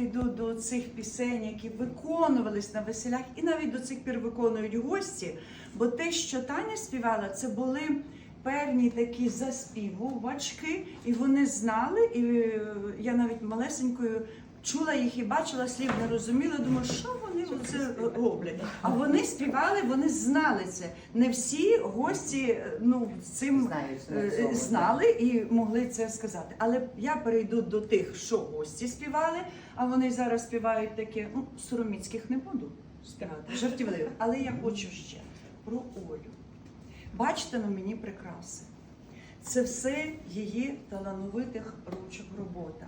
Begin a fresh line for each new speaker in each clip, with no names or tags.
Йду до цих пісень, які виконувались на веселях, і навіть до цих пір виконують гості. Бо те, що Таня співала, це були певні такі заспівувачки, і вони знали. І е, я навіть малесенькою чула їх і бачила слів, не розуміла. Думаю, що вони це роблять. А вони співали, вони знали це. Не всі гості е, ну цим
Знають
е, знали і могли це сказати. Але я перейду до тих, що гості співали, а вони зараз співають таке, ну, сороміцьких не буду співати, жартівливо. Але я хочу ще про Олю. Бачите на мені прикраси. Це все її талановитих ручок робота.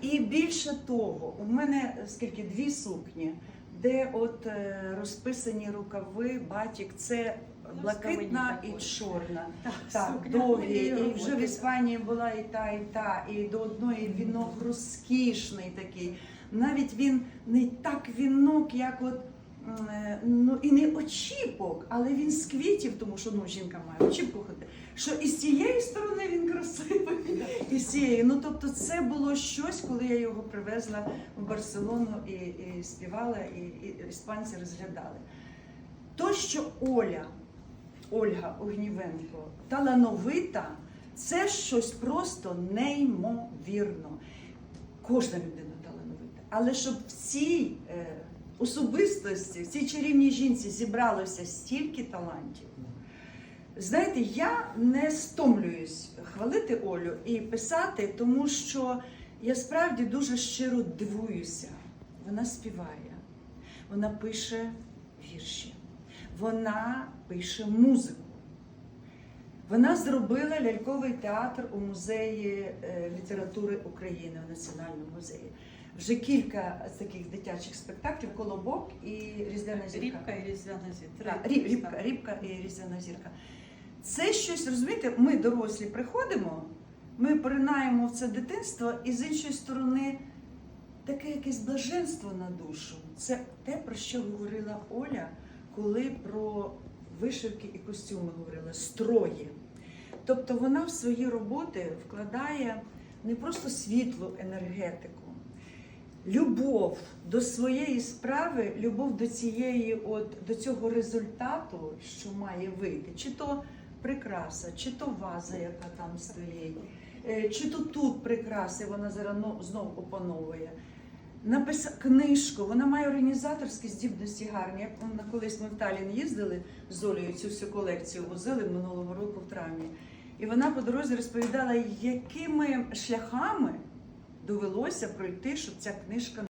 І більше того, у мене скільки дві сукні, де от е, розписані рукави, батік, це блакитна і чорна. Так,
так
довгі. І вже в. Іспанії була і та, і та, і до одної вінок розкішний такий. Навіть він не так вінок, як от. Е, Ну і не очіпок, але він з квітів, тому що ну жінка має очіпку ходити. Що і з цієї сторони він красивий, і з цієї. Ну тобто, це було щось, коли я його привезла в Барселону і, і співала, і, і іспанці розглядали. То, що Оля, Ольга Огнівенко, талановита, це щось просто неймовірно. Кожна людина талановита. Але щоб в цій е, особистості, в цій чарівній жінці зібралося стільки талантів. Знаєте, я не стомлююсь хвалити Олю і писати, тому що я справді дуже щиро дивуюся. Вона співає, вона пише вірші, вона пише музику. Вона зробила ляльковий театр у музеї е, літератури України в Національному музеї. Вже кілька таких дитячих спектаклів Колобок і Різдвяна зірка.
Рібка і різдвяна зірка.
Ріб, рібка, рібка і різдвяна зірка. Це щось, розумієте, ми дорослі приходимо, ми поринаємо в це дитинство, і з іншої сторони таке якесь блаженство на душу. Це те, про що говорила Оля, коли про вишивки і костюми говорила, строї. Тобто вона в свої роботи вкладає не просто світлу енергетику, любов до своєї справи, любов до цієї, от, до цього результату, що має вийти, чи то прикраса, чи то ваза, яка там стоїть, е, чи то тут прикраси, вона зараз ну, знову опановує. Написала книжку, вона має організаторські здібності гарні. Як вона колись ми в Талін їздили з Олею, цю всю колекцію возили минулого року в травні. І вона по дорозі розповідала, якими шляхами довелося пройти, щоб ця книжка